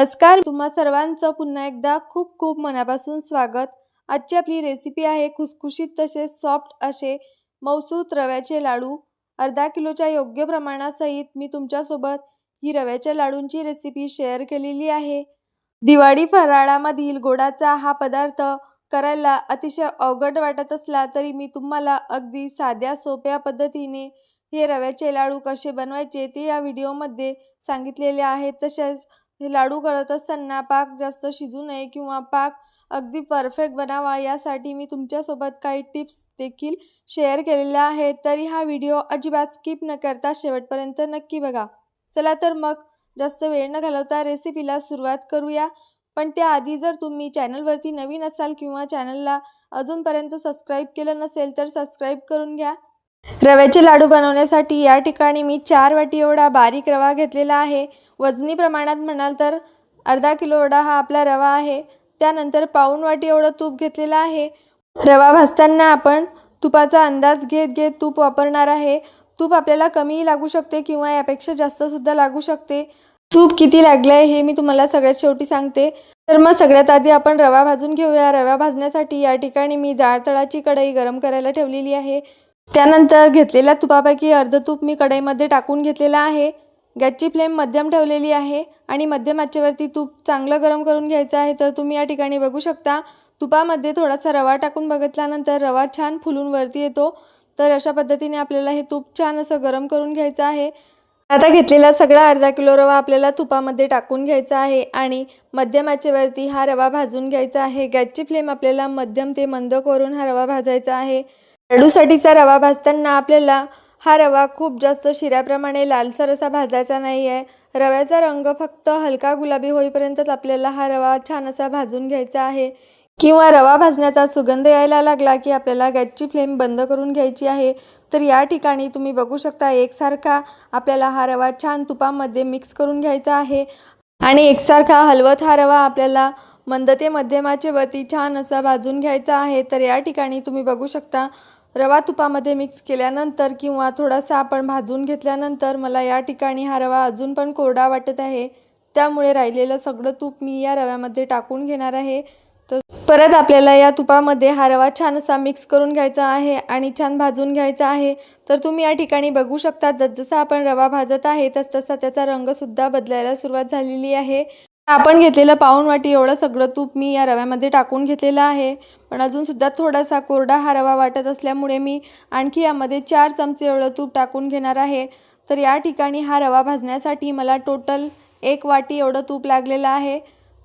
नमस्कार तुम्हा सर्वांचं पुन्हा एकदा खूप खूप मनापासून स्वागत. आजची आपली रेसिपी आहे खुसखुशीत तसेच सॉफ्ट असे मौसूत रव्याचे लाडू. अर्धा किलोच्या योग्य प्रमाणासहित मी तुमच्यासोबत ही रव्याच्या लाडूंची रेसिपी शेअर केलेली आहे. दिवाळी फराळामधील गोडाचा हा पदार्थ करायला अतिशय अवघड वाटत असला तरी मी तुम्हाला अगदी साध्या सोप्या पद्धतीने हे रव्याचे लाडू कसे बनवायचे ते या व्हिडिओमध्ये सांगितलेले आहे. तसेच हे लाडू करत असताना पाक जास्त शिजू नये किंवा पाक अगदी परफेक्ट बनावा यासाठी मी तुमच्यासोबत काही टिप्स देखील शेअर केलेल्या आहेत. तरी हा व्हिडिओ अजिबात स्किप न करता शेवटपर्यंत नक्की बघा. चला तर मग जास्त वेळ न घालवता रेसिपीला सुरुवात करूया. पण त्याआधी जर तुम्ही चॅनलवरती नवीन असाल किंवा चॅनलला अजूनपर्यंत सबस्क्राईब केलं नसेल तर सबस्क्राईब करून घ्या. रव्याचे लाडू बनवण्यासाठी या ठिकाणी मी चार वाटी एवढा बारीक रवा घेतलेला आहे. वजनी प्रमाणात म्हणाल तर अर्धा किलो एवढा हा आपला रवा आहे. त्यानंतर पाऊण वाटी एवढं तूप घेतलेलं आहे. रवा भाजताना आपण तुपाचा अंदाज घेत घेत तूप वापरणार आहे. तूप आपल्याला कमीही लागू शकते किंवा यापेक्षा जास्तसुद्धा लागू शकते. तूप किती लागलं आहे हे मी तुम्हाला सगळ्यात शेवटी सांगते. तर मग सगळ्यात आधी आपण रवा भाजून घेऊया. रवा भाजण्यासाठी या ठिकाणी मी जाड तळाची कढई गरम करायला ठेवलेली आहे. त्यानंतर घेतलेल्या तुपापैकी अर्ध तूप मी कढईमध्ये टाकून घेतलेलं आहे. गॅसची फ्लेम मध्यम ठेवलेली आहे आणि मध्यम आचेवरती तूप चांगलं गरम करून घ्यायचं आहे तर तुम्ही या ठिकाणी बघू शकता. तुपामध्ये थोडासा रवा टाकून बघितल्यानंतर रवा छान फुलून वरती येतो. तर अशा पद्धतीने आपल्याला हे तूप छान असं गरम करून घ्यायचं आहे. आता घेतलेला सगळा अर्धा किलो रवा आपल्याला तुपामध्ये टाकून घ्यायचा आहे आणि मध्यम आचेवरती हा रवा भाजून घ्यायचा आहे. गॅसची फ्लेम आपल्याला मध्यम ते मंद करून हा रवा भाजायचा आहे. लाडूसाठीचा रवा भाजताना आपल्याला हा रवा खूप जास्त शिऱ्याप्रमाणे लालसर असा भाजायचा नाही आहे रव्याचा रंग फक्त हलका गुलाबी होईपर्यंतच आपल्याला हा रवा छान असा भाजून घ्यायचा आहे. किंवा रवा भाजण्याचा सुगंध यायला लागला की आपल्याला गॅसची फ्लेम बंद करून घ्यायची आहे. तर या ठिकाणी तुम्ही बघू शकता एकसारखा आपल्याला हा रवा छान तुपामध्ये मिक्स करून घ्यायचा आहे. आणि एकसारखा हलवत हा रवा आपल्याला मंद ते मध्यमाचे वरती छान असा भाजून घ्यायचा आहे. तर या ठिकाणी तुम्ही बघू शकता रवा तुपामध्ये मिक्स केल्यानंतर किंवा थोडासा आपण भाजून घेतल्यानंतर मला या ठिकाणी हा रवा अजून पण कोरडा वाटत आहे. त्यामुळे राहिलेलं सगळं तूप मी या रव्यामध्ये टाकून घेणार आहे. तर परत आपल्याला या तुपामध्ये हा रवा छान असा मिक्स करून घ्यायचा आहे आणि छान भाजून घ्यायचा आहे. तर तुम्ही या ठिकाणी बघू शकता जसजसा आपण रवा भाजत आहे तसतसा त्याचा रंगसुद्धा बदलायला सुरुवात झालेली आहे. आपण घेतलेलं पाऊण वाटी एवढं सगळं तूप मी या रव्यामध्ये टाकून घेतलेलं आहे. पण अजूनसुद्धा थोडासा कोरडा हा रवा वाटत असल्यामुळे मी आणखी यामध्ये चार चमचे एवढं तूप टाकून घेणार आहे. तर या ठिकाणी हा रवा भाजण्यासाठी मला टोटल एक वाटी एवढं तूप लागलेलं आहे.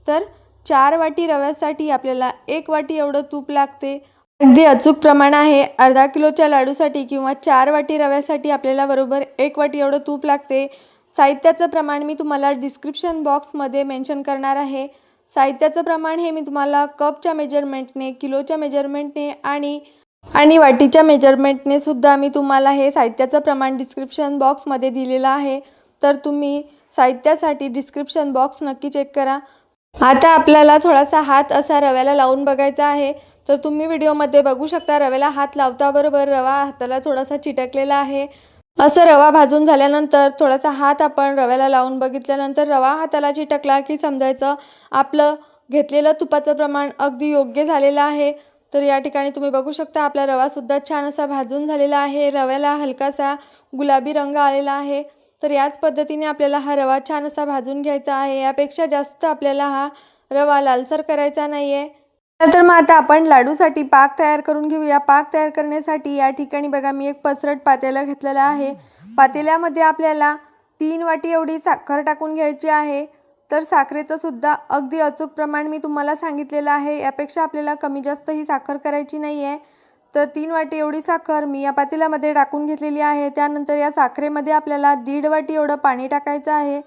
तर चार वाटी रव्यासाठी आपल्याला एक वाटी एवढं तूप लागते. अगदी अचूक प्रमाण आहे. अर्धा किलोच्या लाडूसाठी किंवा चार वाटी रव्यासाठी आपल्याला बरोबर एक वाटी एवढं तूप लागते. साहित्याचं प्रमाण मी तुम्हाला डिस्क्रिप्शन बॉक्समध्ये मेन्शन करणार आहे. साहित्याचं प्रमाण हे मी तुम्हाला कपच्या मेजरमेंटने किलोच्या मेजरमेंटने आणि आणि वाटीच्या मेजरमेंटने सुद्धा मी तुम्हाला हे साहित्याचं प्रमाण डिस्क्रिप्शन बॉक्समध्ये दिलेलं आहे. तर तुम्ही साहित्यासाठी डिस्क्रिप्शन बॉक्स नक्की चेक करा. आता आपल्याला थोडासा हात असा रव्याला लावून बघायचा आहे. तर तुम्ही व्हिडिओमध्ये बघू शकता रव्याला हात लावताबरोबर रवा हाताला थोडासा चिटकलेला आहे. असं रवा भाजून झाल्यानंतर थोडासा हात आपण रव्याला लावून बघितल्यानंतर रवा हाताला चिटकला की समजायचं आपलं घेतलेलं तुपाचं प्रमाण अगदी योग्य झालेलं आहे. तर या ठिकाणी तुम्ही बघू शकता आपला रवासुद्धा छान असा भाजून झालेला आहे. रव्याला हलकासा गुलाबी रंग आलेला आहे. तर याच पद्धतीने आपल्याला हा रवा छान असा भाजून घ्यायचा आहे. यापेक्षा जास्त आपल्याला हा रवा लालसर करायचा नाही आहे तर मग आता आपण लाडूसाठी पाक तयार करून घेऊया. पाक तयार करण्यासाठी या ठिकाणी बघा मी एक पसरट पातेलं घेतलेला आहे. पातेल्यामध्ये आपल्याला तीन वाटी एवढी साखर टाकून घ्यायची आहे. तर साखरेचं सुद्धा अगदी अचूक प्रमाण मी तुम्हाला सांगितलेलं आहे. यापेक्षा आपल्याला कमी जास्त ही साखर करायची नाही आहे तर तीन वाटी एवढी साखर मी या पातेल्यामध्ये टाकून घेतलेली आहे. त्यानंतर या साखरेमध्ये आपल्याला दीड वाटी एवढं पाणी टाकायचं आहे.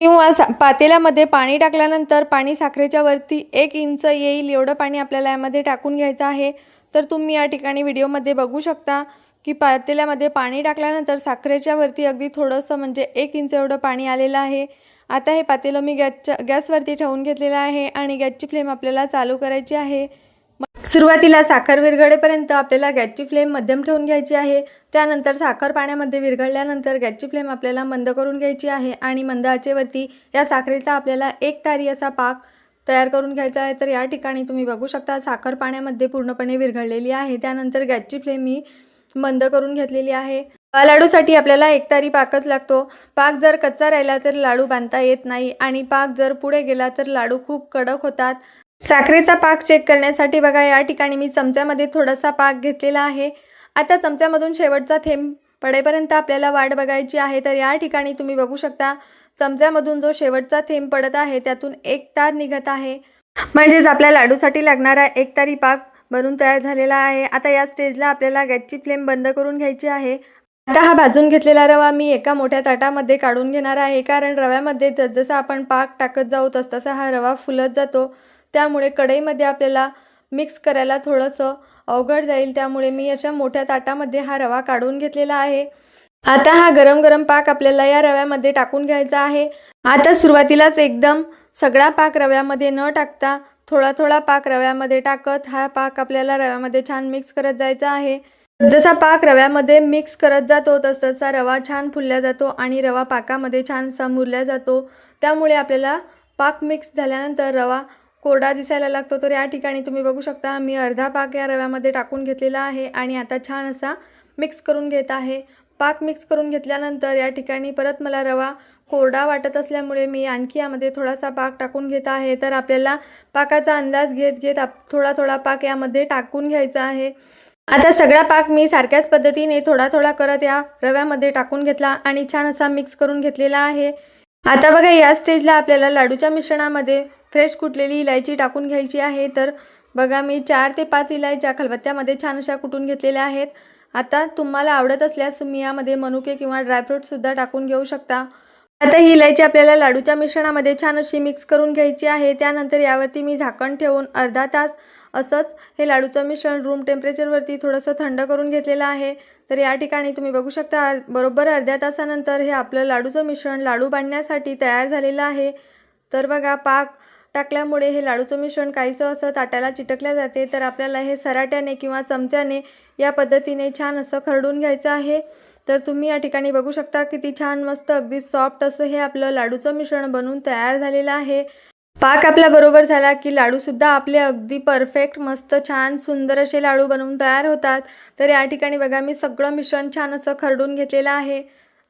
किंवा सा पातेल्यामध्ये पाणी टाकल्यानंतर पाणी साखरेच्या वरती एक इंच येईल एवढं पाणी आपल्याला यामध्ये टाकून घ्यायचं आहे. तर तुम्ही या ठिकाणी व्हिडिओमध्ये बघू शकता की पातेल्यामध्ये पाणी टाकल्यानंतर साखरेच्या वरती अगदी थोडंसं म्हणजे एक इंच एवढं पाणी आलेलं आहे. आता हे पातेलं मी गॅसच्या गॅसवरती ठेवून घेतलेलं आहे आणि गॅसची फ्लेम आपल्याला चालू करायची आहे. सुरुवातीला साखर विरघळेपर्यंत आपल्याला गॅसची फ्लेम मध्यम ठेवून घ्यायची आहे. त्यानंतर साखर पाण्यामध्ये विरघळल्यानंतर गॅसची फ्लेम आपल्याला मंद करून घ्यायची आहे आणि मंद आचेवरती या साखरेचा आपल्याला एक तारी असा पाक तयार करून घ्यायचा आहे. तर या ठिकाणी तुम्ही बघू शकता साखर पाण्यामध्ये पूर्णपणे विरघळलेली आहे. त्यानंतर गॅसची फ्लेम मी मंद करून घेतलेली आहे. लाडूसाठी आपल्याला एक तारी पाकच लागतो. पाक जर कच्चा राहिला तर लाडू बांधता येत नाही आणि पाक जर पुढे गेला तर लाडू खूप कडक होतात. साखरेचा पाक चेक करण्यासाठी बघा या ठिकाणी मी चमच्यामध्ये थोडासा पाक घेतलेला आहे. आता चमच्यामधून शेवटचा थेंब पडेपर्यंत आपल्याला वाट बघायची आहे. तर या ठिकाणी तुम्ही बघू शकता चमच्यामधून जो शेवटचा थेंब पडत आहे त्यातून एक तार निघत आहे. म्हणजेच आपल्या लाडूसाठी लागणारा एक तारी पाक बनून तयार झालेला आहे. आता या स्टेजला आपल्याला गॅसची फ्लेम बंद करून घ्यायची आहे. आता हा भाजून घेतलेला रवा मी एका मोठ्या ताटामध्ये काढून घेणार आहे. कारण रव्यामध्ये जसजसा आपण पाक टाकत जाऊ तसतसा हा रवा फुलत जातो. त्यामुळे कढईमध्ये आपल्याला मिक्स करायला थोडंसं अवघड जाईल. त्यामुळे मी अशा मोठ्या ताटामध्ये हा रवा काढून घेतलेला आहे. आता हा गरम गरम पाक आपल्याला या रव्यामध्ये टाकून घ्यायचा आहे. आता सुरुवातीलाच एकदम सगळा पाक रव्यामध्ये न टाकता थोडा थोडा पाक रव्यामध्ये टाकत हा पाक आपल्याला रव्यामध्ये छान मिक्स करत जायचा आहे. जसा पाक रव्यामध्ये मिक्स करत जातो तसतसा रवा छान फुलल्या जातो आणि रवा पाकामध्ये छान मुरल्या जातो. त्यामुळे आपल्याला पाक मिक्स झाल्यानंतर रवा कोरडा दिसायला लागतो तर या ठिकाणी तुम्ही बघू शकता मी अर्धा पाक या रव्यामध्ये टाकून घेतलेला आहे आणि आता छान असा मिक्स करून घेत आहे. पाक मिक्स करून घेतल्यानंतर या ठिकाणी परत मला रवा कोरडा वाटत असल्यामुळे मी आणखी यामध्ये थोडासा पाक टाकून घेत आहे. तर आपल्याला पाकाचा अंदाज घेत घेत आप थोडा थोडा पाक यामध्ये टाकून घ्यायचा आहे. आता सगळा पाक मी सारख्याच पद्धतीने थोडा थोडा करत या रव्यामध्ये टाकून घेतला आणि छान असा मिक्स करून घेतलेला आहे. आता बघा या स्टेजला आपल्याला लाडूच्या मिश्रणामध्ये फ्रेश कुटलेली इलायची टाकून घ्यायची आहे. तर बघा मी चार ते पाच इलायच्या खलबत्त्यामध्ये छान अशा कुटून घेतलेल्या आहेत. आता तुम्हाला आवडत असल्यास तुम्ही यामध्ये मनुके किंवा ड्रायफ्रूटसुद्धा टाकून घेऊ शकता. आता ही इलायची आपल्याला लाडूच्या मिश्रणामध्ये छान अशी मिक्स करून घ्यायची आहे. त्यानंतर यावरती मी झाकण ठेवून अर्धा तास असंच हे लाडूचं मिश्रण रूम टेम्परेचरवरती थोडंसं थंड करून घेतलेलं आहे. तर या ठिकाणी तुम्ही बघू शकता बरोबर अर्ध्या तासानंतर हे आपलं लाडूचं मिश्रण लाडू बांधण्यासाठी तयार झालेलं आहे. तर बघा पाक टाकल्यामुळे हे लाडूचं मिश्रण काहीसं असं ताट्याला चिटकल्या जाते तर आपल्याला हे सराट्याने किंवा चमच्याने या पद्धतीने छान असं खरडून घ्यायचं आहे. तर तुम्ही या ठिकाणी बघू शकता किती छान मस्त अगदी सॉफ्ट असं हे आपलं लाडूचं मिश्रण बनवून तयार झालेलं आहे. पाक आपल्याबरोबर झाला की लाडूसुद्धा आपले अगदी परफेक्ट मस्त छान सुंदर असे लाडू बनवून तयार होतात. तर या ठिकाणी बघा मी सगळं मिश्रण छान असं खरडून घेतलेलं आहे.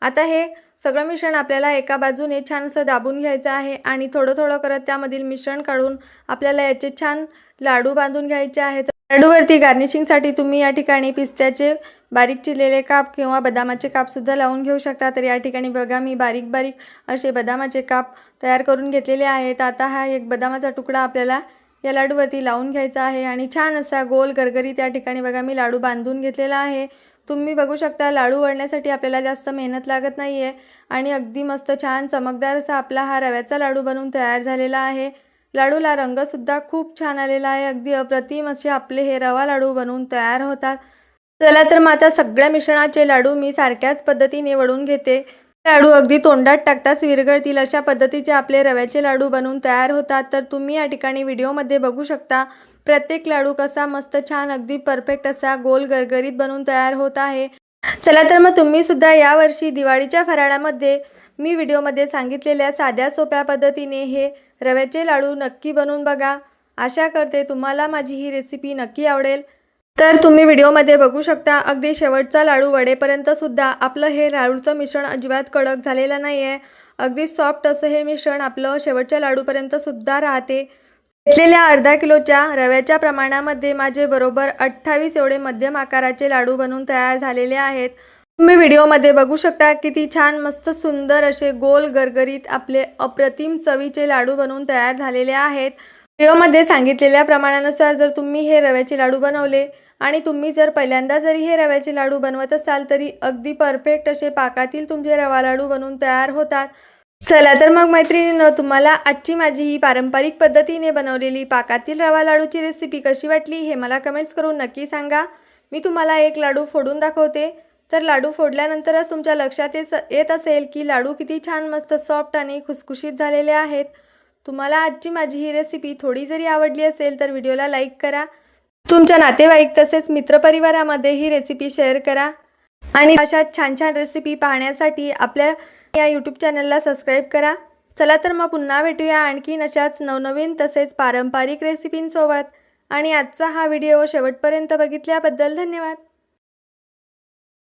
आता हे सगळं मिश्रण आपल्याला एका बाजूने छान असं दाबून घ्यायचं आहे आणि थोडं थोडं करत त्यामधील मिश्रण काढून आपल्याला याचे छान लाडू बांधून घ्यायचे आहेत. लाडूवरती गार्निशिंगसाठी तुम्ही या ठिकाणी पिस्त्याचे बारीक चिरलेले काप किंवा बदामाचे कापसुद्धा लावून घेऊ शकता. तर या ठिकाणी बघा मी बारीक बारीक असे बदामाचे काप तयार करून घेतलेले आहेत. आता हा एक बदामाचा तुकडा आपल्याला या लाडूवरती लावून घ्यायचा आहे आणि छान असा गोल गरगरी त्या ठिकाणी बघा मी लाडू बांधून घेतलेला आहे. तुम्ही बघू शकता लाडू वळण्यासाठी आपल्याला जास्त मेहनत लागत नाही आहे आणि अगदी मस्त छान चमकदार असा आपला हा रव्याचा लाडू बनवून तयार झालेला आहे. लाडूला रंगसुद्धा खूप छान आलेला आहे. अगदी अप्रतिम असे आपले हे रवा लाडू बनवून तयार होतात. चला तर मग आता सगळ्या मिश्रणाचे लाडू मी सारख्याच पद्धतीने वळून घेते. लाडू अगदी तोंडात टाकताच विरघळतील. अशा पद्धतीचे आपले रव्याचे लाडू बनवून तयार होतात. तर तुम्ही या ठिकाणी व्हिडिओमध्ये बघू शकता प्रत्येक लाडू कसा मस्त छान अगदी परफेक्ट असा गोल गरगरीत बनवून तयार होत आहे. चला तर मग तुम्ही सुद्धा यावर्षी दिवाळीच्या फराळामध्ये मी व्हिडिओमध्ये सांगितलेल्या साध्या सोप्या पद्धतीने हे रव्याचे लाडू नक्की बनवून बघा. आशा करते तुम्हाला माझी ही रेसिपी नक्की आवडेल. तर तुम्ही व्हिडिओमध्ये बघू शकता अगदी शेवटचा लाडू वडेपर्यंतसुद्धा आपलं हे लाडूचं मिश्रण अजिबात कडक झालेलं नाही आहे अगदी सॉफ्ट असं हे मिश्रण आपलं शेवटच्या लाडूपर्यंतसुद्धा राहते. घेतलेल्या अर्धा किलोच्या रव्याच्या प्रमाणामध्ये माझे बरोबर अठ्ठावीस एवढे मध्यम आकाराचे लाडू बनवून तयार झालेले आहेत. तुम्ही व्हिडिओमध्ये बघू शकता किती छान मस्त सुंदर असे गोल गरगरीत आपले अप्रतिम चवीचे लाडू बनवून तयार झालेले आहेत. व्हिडिओमध्ये सांगितलेल्या प्रमाणानुसार जर तुम्ही हे रव्याचे लाडू बनवले आणि तुम्ही जर पहिल्यांदा जरी हे रव्याचे लाडू बनवत असाल तरी अगदी परफेक्ट असे पाकातील तुमचे रवा लाडू बनवून तयार होतात. चला तर मग मैत्रिणीनं तुम्हाला आजची माझी ही पारंपरिक पद्धतीने बनवलेली पाकातील रवा लाडूची रेसिपी कशी वाटली हे मला कमेंट्स करून नक्की सांगा. मी तुम्हाला एक लाडू फोडून दाखवते. तर लाडू फोडल्यानंतरच तुमच्या लक्षात येस येत असेल की लाडू किती छान मस्त सॉफ्ट आणि खुसखुशीत झालेले आहेत. तुम्हाला आजची माझी ही रेसिपी थोडी जरी आवडली असेल तर व्हिडिओला लाईक करा. तुमच्या नातेवाईक तसेच मित्रपरिवारामध्ये ही रेसिपी शेअर करा. आणि अशा छान छान रेसिपी पाहण्यासाठी आपल्या या यूट्यूब चॅनलला सबस्क्राईब करा. चला तर मग पुन्हा भेटूया आणखीन अशाच नवनवीन तसेच पारंपरिक रेसिपींसोबत आणि आजचा हा व्हिडिओ शेवटपर्यंत बघितल्याबद्दल धन्यवाद.